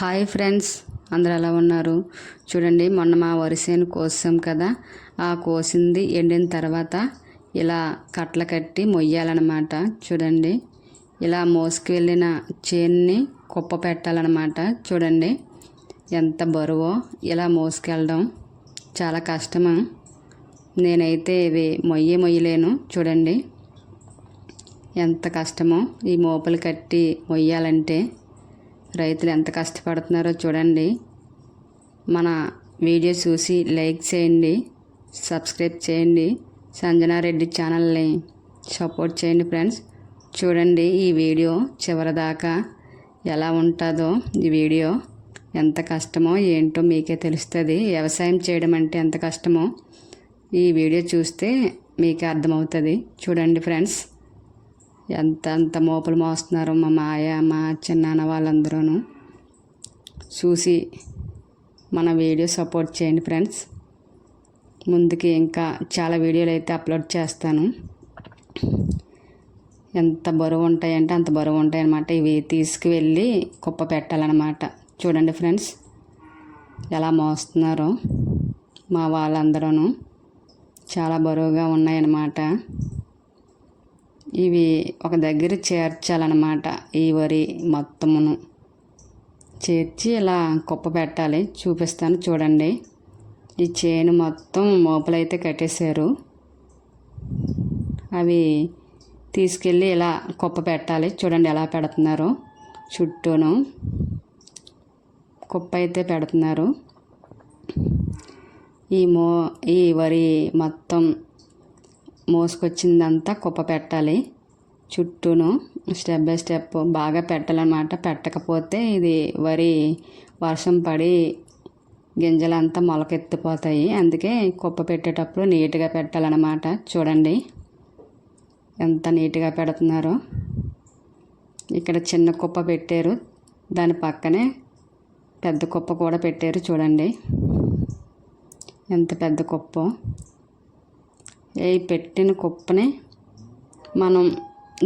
Hi friends అందరు ఎలా ఉన్నారు? చూడండి మొన్న మా వరిసేను కోసాం కదా. ఆ కోసింది ఎండిన తర్వాత ఇలా కట్టలు కట్టి మొయ్యాలన్నమాట. చూడండి ఇలా మోసుకు వెళ్ళిన చేన్ని కుప్ప పెట్టాలన్నమాట. చూడండి ఎంత బరువో ఇలా మోసుకెళ్ళడం. చాలా కష్టము? నేనైతే ఇవి మొయ్యే మొయ్యలేను. చూడండి ఎంత కష్టమో ఈ మోపలు కట్టి మొయ్యాలంటే. రైతులు ఎంత కష్టపడుతున్నారో చూడండి. మన వీడియో చూసి లైక్ చేయండి సబ్స్క్రైబ్ చేయండి. సంజనారెడ్డి ఛానల్ని సపోర్ట్ చేయండి ఫ్రెండ్స్. చూడండి ఈ వీడియో చివరిదాకా ఎలా ఉంటుందో. ఈ వీడియో ఎంత కష్టమో ఏంటో మీకే తెలుస్తుంది. వ్యవసాయం చేయడం అంటే ఎంత కష్టమో ఈ వీడియో చూస్తే మీకే అర్థమవుతుంది. చూడండి ఫ్రెండ్స్. ఎంత అంత మోపులు మోస్తున్నారో మా మాయ మా చిన్నాన్న వాళ్ళందరూ చూసి మన వీడియో సపోర్ట్ చేయండి ఫ్రెండ్స్. ముందుకి ఇంకా చాలా వీడియోలు అయితే అప్లోడ్ చేస్తాను. ఎంత బరువు ఉంటాయంటే అంత బరువు ఉంటాయన్నమాట. ఇవి తీసుకువెళ్ళి కుప్ప పెట్టాలన్నమాట. చూడండి ఫ్రెండ్స్ ఎలా మోస్తున్నారో మా వాళ్ళందరూ చాలా బరువుగా ఉన్నాయన్నమాట. ఇవి ఒక దగ్గర చేర్చాలన్నమాట ఈ వరి మొత్తమును. చేర్చి ఇలా కుప్ప పెట్టాలి. చూపిస్తాను చూడండి. ఈ చేను మొత్తం మోపులైతే కట్టేశారు. అవి తీసుకెళ్ళి ఇలా కుప్ప పెట్టాలి. చూడండి ఎలా పెడుతున్నారు. చుట్టూను కుప్ప అయితే పెడుతున్నారు. ఈ మో ఈ వరి మొత్తం మోసుకొచ్చిందంతా కుప్ప పెట్టాలి. చుట్టూను స్టెప్ బై స్టెప్ బాగా పెట్టాలన్నమాట. పెట్టకపోతే ఇది వరి వర్షం పడి గింజలంతా మొలకెత్తిపోతాయి. అందుకే కుప్ప పెట్టేటప్పుడు నీట్గా పెట్టాలన్నమాట. చూడండి ఎంత నీట్గా పెడుతున్నారో. ఇక్కడ చిన్న కుప్ప పెట్టారు. దాని పక్కనే పెద్ద కుప్ప కూడా పెట్టారు చూడండి. ఎంత పెద్ద కుప్ప. ఈ పెట్టిన కుప్పని మనం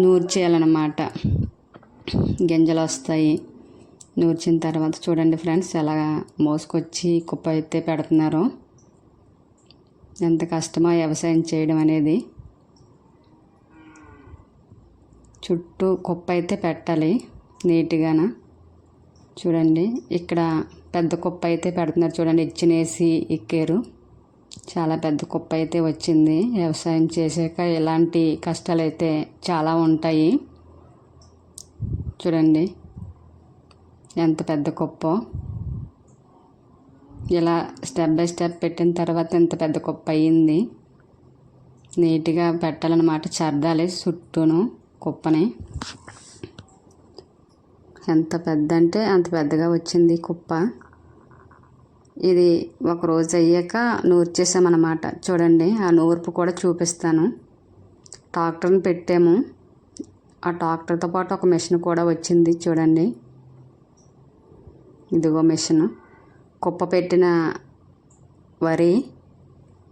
నూర్చేయాలన్నమాట గింజలు వస్తాయి. నూర్చిన తర్వాత చూడండి ఫ్రెండ్స్ ఎలా మోసుకొచ్చి కుప్ప అయితే పెడుతున్నారు. ఎంత కష్టమో వ్యవసాయం చేయడం అనేది. చుట్టూ కుప్ప అయితే పెట్టాలి నీట్గాన. చూడండి ఇక్కడ పెద్ద కుప్ప అయితే పెడుతున్నారు. చూడండి ఇచ్చినేసి ఎక్కారు. చాలా పెద్ద కుప్ప అయితే వచ్చింది. వ్యవసాయం చేసాక ఇలాంటి కష్టాలు అయితే చాలా ఉంటాయి. చూడండి. ఎంత పెద్ద కుప్ప. ఇలా స్టెప్ బై స్టెప్ పెట్టిన తర్వాత ఎంత పెద్ద కుప్ప అయ్యింది నీట్గా పెట్టాలన్నమాట చర్దాలి చుట్టూను కుప్పని. ఎంత పెద్ద అంటే అంత పెద్దగా వచ్చింది కుప్ప. ఇది ఒక రోజు అయ్యాక నూర్చేసామన్నమాట. చూడండి ఆ నూర్పు కూడా చూపిస్తాను. ట్రాక్టర్ని పెట్టాము. ఆ ట్రాక్టర్తో పాటు ఒక మిషన్ కూడా వచ్చింది చూడండి. ఇదిగో మిషన్. కుప్ప పెట్టిన వరి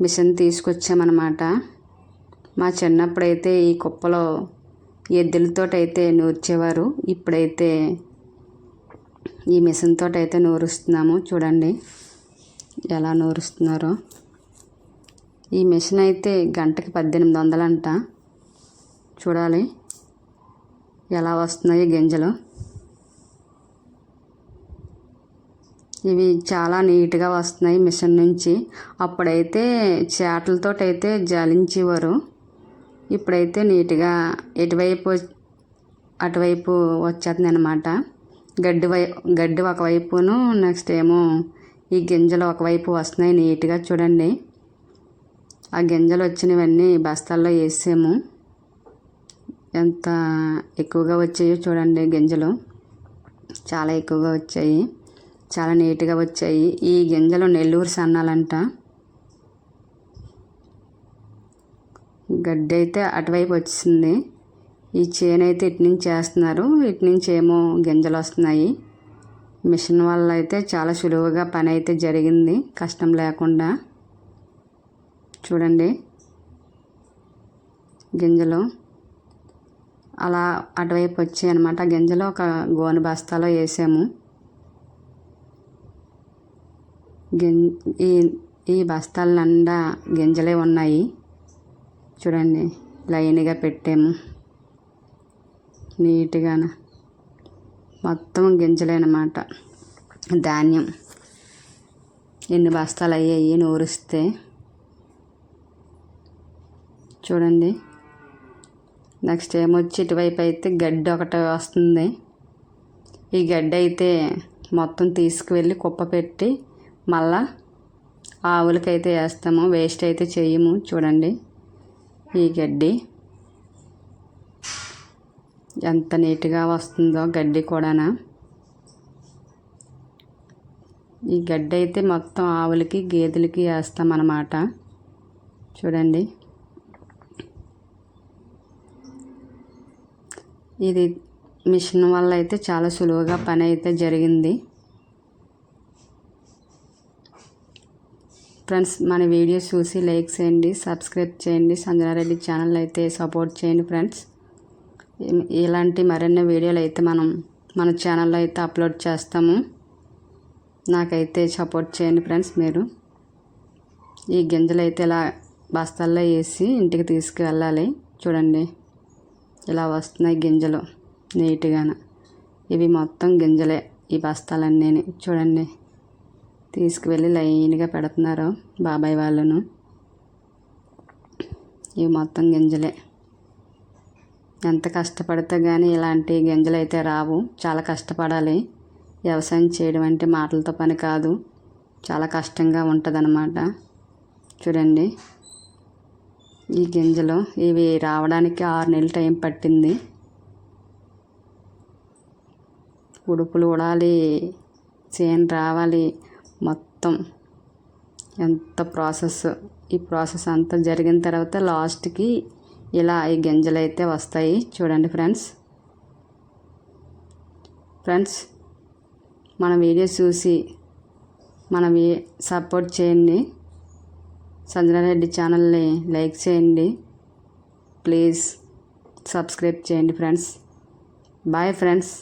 మిషన్ తీసుకొచ్చామన్నమాట. మా చిన్నప్పుడైతే ఈ కుప్పలో ఎద్దులతో అయితే నూర్చేవారు. ఇప్పుడైతే ఈ మిషన్ అయితే నూరుస్తున్నాము చూడండి. ఎలా నూరుస్తున్నారో. ఈ మిషన్ అయితే గంటకి పద్దెనిమిది వందలంట. చూడాలి. ఎలా వస్తున్నాయి గింజలు. ఇవి చాలా నీట్గా వస్తున్నాయి మిషన్ నుంచి. అప్పుడైతే చేటలతో అయితే జలించేవారు. ఇప్పుడైతే నీట్గా ఎటువైపు అటువైపు వచ్చేస్తుంది అనమాట గడ్డి వై గడ్డి ఒకవైపును నెక్స్ట్ ఏమో ఈ గింజలు ఒకవైపు వస్తున్నాయి నీట్గా చూడండి. ఆ గింజలు వచ్చినవన్నీ బస్తాల్లో వేసాము. ఎంత ఎక్కువగా వచ్చాయో చూడండి గింజలు. చాలా ఎక్కువగా వచ్చాయి. చాలా నీట్గా వచ్చాయి. ఈ గింజలు నెల్లూరు సన్నాలంట. గడ్డి అయితే అటువైపు వచ్చింది ఈ చేను అయితే ఇటు నుంచి చేస్తున్నారు ఇటు నుంచి ఏమో గింజలు వస్తున్నాయి. మిషన్ వల్ల అయితే చాలా సులువుగా పని అయితే జరిగింది. కష్టం లేకుండా. చూడండి. గింజలు. అలా అటువైపు వచ్చాయి అనమాట గింజలు ఒక గోను బస్తాలో వేసాము. గిం ఈ ఈ బస్తాల నిండా గింజలే ఉన్నాయి. చూడండి. లైన్గా పెట్టాము. నీట్గా మొత్తం గింజలే ధాన్యం. ఎన్ని బస్తాలు అయ్యాయి నూరిస్తే? చూడండి. నెక్స్ట్ ఏమొచ్చి ఇటువైపు అయితే గడ్డి ఒకటి వస్తుంది. ఈ గడ్డి అయితే మొత్తం తీసుకువెళ్ళి కుప్ప పెట్టి మళ్ళా ఆవులకైతే వేస్తాము. వేస్ట్ అయితే చేయము చూడండి. ఈ గడ్డి. ఎంత నీట్గా వస్తుందో గడ్డి కూడానా. ఈ గడ్డి అయితే మొత్తం ఆవులకి గేదెలకి వేస్తామన్నమాట. చూడండి. ఇది మిషన్ వల్ల అయితే చాలా సులువుగా పని అయితే జరిగింది. ఫ్రెండ్స్ మన వీడియోస్ చూసి లైక్ చేయండి సబ్స్క్రైబ్ చేయండి. సంజనారెడ్డి ఛానల్ అయితే సపోర్ట్ చేయండి ఫ్రెండ్స్. ఇలాంటి మరిన్ని వీడియోలు అయితే మనం మన ఛానల్లో అయితే అప్లోడ్ చేస్తాము. నాకైతే సపోర్ట్ చేయండి ఫ్రెండ్స్ మీరు. ఈ గింజలు అయితే ఇలా బస్తాల్లో వేసి ఇంటికి తీసుకువెళ్ళాలి. చూడండి ఇలా వస్తున్నాయి గింజలు నీట్గా ఇవి మొత్తం గింజలే ఈ బస్తాలన్నీ చూడండి తీసుకువెళ్ళి లైన్గా పెడుతున్నారు బాబాయ్ వాళ్ళను. ఇవి మొత్తం గింజలే. ఎంత కష్టపడితే కానీ ఇలాంటి గింజలు అయితే రావు. చాలా కష్టపడాలి. వ్యవసాయం చేయడం అంటే మాటలతో పని కాదు. చాలా కష్టంగా ఉంటుందన్నమాట. చూడండి. ఈ గింజలు ఇవి రావడానికి ఆరు నెలలు టైం పట్టింది. ఉడుపులు ఉడాలి. చేను రావాలి. మొత్తం ఎంత ప్రాసెస్? ఈ ప్రాసెస్ అంతా జరిగిన తర్వాత లాస్ట్కి ఇలా ఈ గింజలు అయితే వస్తాయి. చూడండి ఫ్రెండ్స్. ఫ్రెండ్స్ మన వీడియో చూసి మన సపోర్ట్ చేయండి. సంజనారెడ్డి ఛానల్ని లైక్ చేయండి. ప్లీజ్ సబ్స్క్రైబ్ చేయండి ఫ్రెండ్స్. Bye friends.